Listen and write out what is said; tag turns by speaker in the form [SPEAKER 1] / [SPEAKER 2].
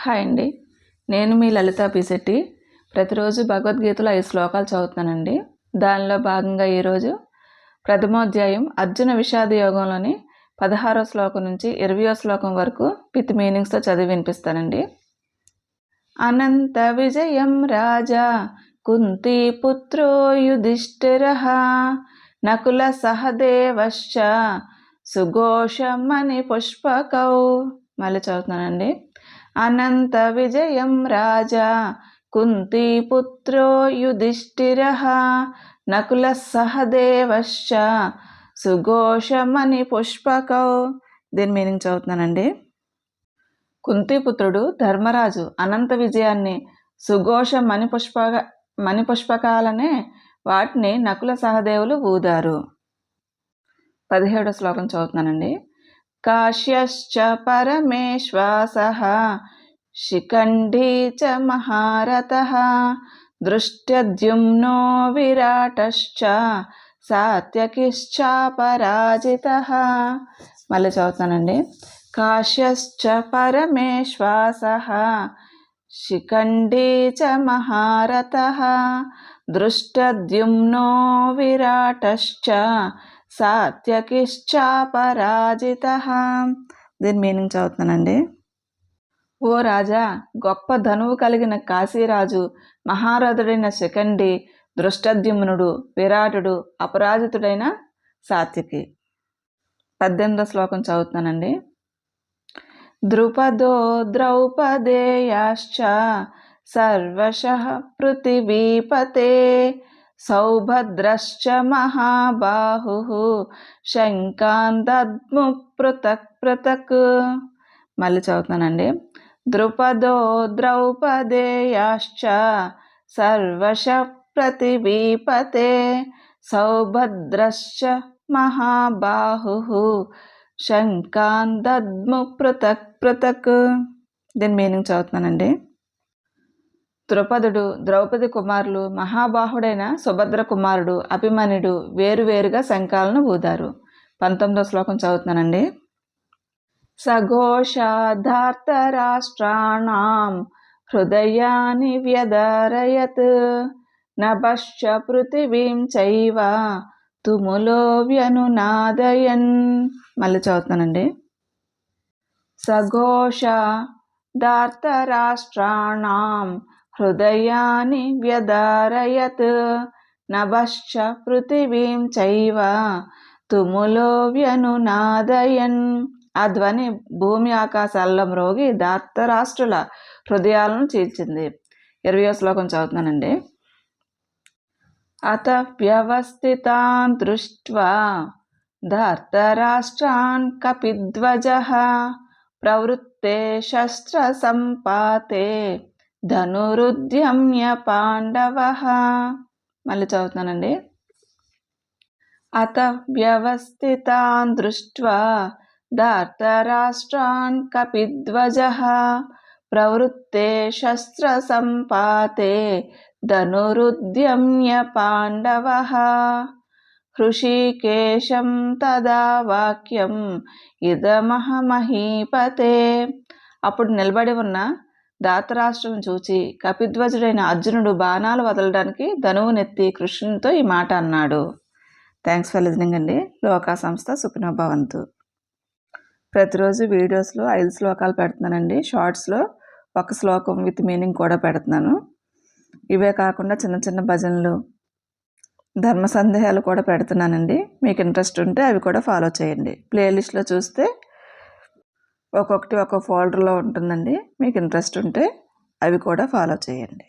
[SPEAKER 1] Hi అండి. నేను మీ లలిత పిశెట్టి ప్రతిరోజు భగవద్గీతలో ఐదు శ్లోకాలు చదువుతున్నానండి. దానిలో భాగంగా ఈరోజు ప్రథమోధ్యాయం అర్జున విషాద యోగంలోని పదహారో శ్లోకం నుంచి ఇరవయో శ్లోకం వరకు విత్ మీనింగ్స్తో చదివి వినిపిస్తానండి. అనంత విజయం రాజా కుంతీపుత్రో యుధిష్ఠిర నకుల సహదేవశ్చ సుఘోషమని పుష్పకౌ. మళ్ళీ చదువుతున్నానండి. అనంత విజయం రాజా. కుంతీపుత్రో యుధిష్ఠిర నకుల సహదేవశ్చ. సుఘోషమణి పుష్పకౌ. దీని మీనింగ్ చదువుతున్నానండి. కుంతిపుత్రుడు ధర్మరాజు అనంత విజయాన్ని సుఘోష మణిపుష్ప మణిపుష్పకాలనే వాటిని నకుల సహదేవులు ఊదారు. పదిహేడో శ్లోకం చదువుతున్నానండి. కాశ్యశ్చ పరమేశ్వాస శిఖండీ చ మహారథ దృష్ట్యద్యుమ్నో విరాటశ్చ సాత్యకిశ్చాపరాజిత మళ్ళీ చదువుతానండి కాశ్యశ్చ పరమేశ్వాస శిఖండీ చ మహారథ దృష్టద్యుమ్నో విరాటశ్చ సాత్యకిశ్చాపరాజిత. దీని మీనింగ్ చదువుతున్నానండి. ఓ రాజా గొప్ప ధనువు కలిగిన కాశీరాజు మహారథుడైన శిఖండి దృష్టద్యుమ్నుడు విరాటుడు అపరాజితుడైన సాత్యకి పద్దెనిమిదో శ్లోకం చదువుతున్నానండి. ద్రుపదో ద్రౌపదేయాశ్చ సర్వశ పృథివీపతే సౌభద్రశ్చ మహాబాహు శంకాందద్ము పృథక్ పృథక్ మళ్ళీ చదువుతానండి ద్రుపదో ద్రౌపదేయాశ్చ సర్వశ ప్రతిబీపతే సౌభద్రశ్చ మహాబాహు శంకాందద్ము పృథక్ పృథక్ దీని మీనింగ్ చదువుతున్నానండి. ద్రౌపదుడు ద్రౌపది కుమారులు మహాబాహుడైన సుభద్ర కుమారుడు అభిమన్యుడు వేరువేరుగా శంఖాలను ఊదారు. పంతొమ్మిదో శ్లోకం చదువుతున్నానండి. సఘోషాధార్తరాష్ట్రాణం హృదయాన్ని వ్యదరయత్ నభశ్చ పృథివీం చైవ తుములో వ్యనునాదయన్ మళ్ళీ చదువుతానండి సఘోష దార్తరాష్ట్రాణం హృదయాన్ని వ్యదారయత్ నభశ్చ పృథివీం చైవ తుములో వ్యనునాదయన్ ఆ ధ్వని భూమి ఆకాశాల్లో మ్రోగి దాత్తరాష్ట్రుల హృదయాలను చీల్చింది. ఇరవయో శ్లోకం చదువుతున్నానండి. అత వ్యవస్థితాన్ దృష్ట్వా ధార్తరాష్ట్రాన్ కపిధ్వజ ప్రవృత్తే శస్త్ర సంపాతే. ధనురుద్యమ్య పాండవ. మళ్ళీ చదువుతున్నానండి. అత వ్యవస్థితాన్ దృష్ట్వా ధార్తరాష్ట్రాన్ కపిధ్వజ. ప్రవృత్తే శస్త్ర సంపాతే ధనురుద్యమ్య పాండవ. హృషికేశం తదా వాక్యం ఇదమహమహీపతే అప్పుడు నిలబడి ఉన్న దాతరాష్ట్రం చూచి కపిధ్వజుడైన అర్జునుడు బాణాలు వదలడానికి ధనువునెత్తి కృష్ణునితో ఈ మాట అన్నాడు. థ్యాంక్స్ ఫర్ లిజనింగ్ అండి. లోకా సంస్థ సుఖినోభవంతు ప్రతిరోజు వీడియోస్లో ఐదు శ్లోకాలు పెడుతున్నానండి. షార్ట్స్లో ఒక శ్లోకం విత్ మీనింగ్ కూడా పెడుతున్నాను. ఇవే కాకుండా చిన్న చిన్న భజనలు ధర్మ సందేహాలు కూడా పెడుతున్నానండి. మీకు ఇంట్రెస్ట్ ఉంటే అవి కూడా ఫాలో చేయండి. ప్లేలిస్ట్లో చూస్తే ఒక్కొక్కటి ఒక్కొక్క ఫోల్డర్లో ఉంటుందండి. మీకు ఇంట్రెస్ట్ ఉంటే అవి కూడా ఫాలో చేయండి.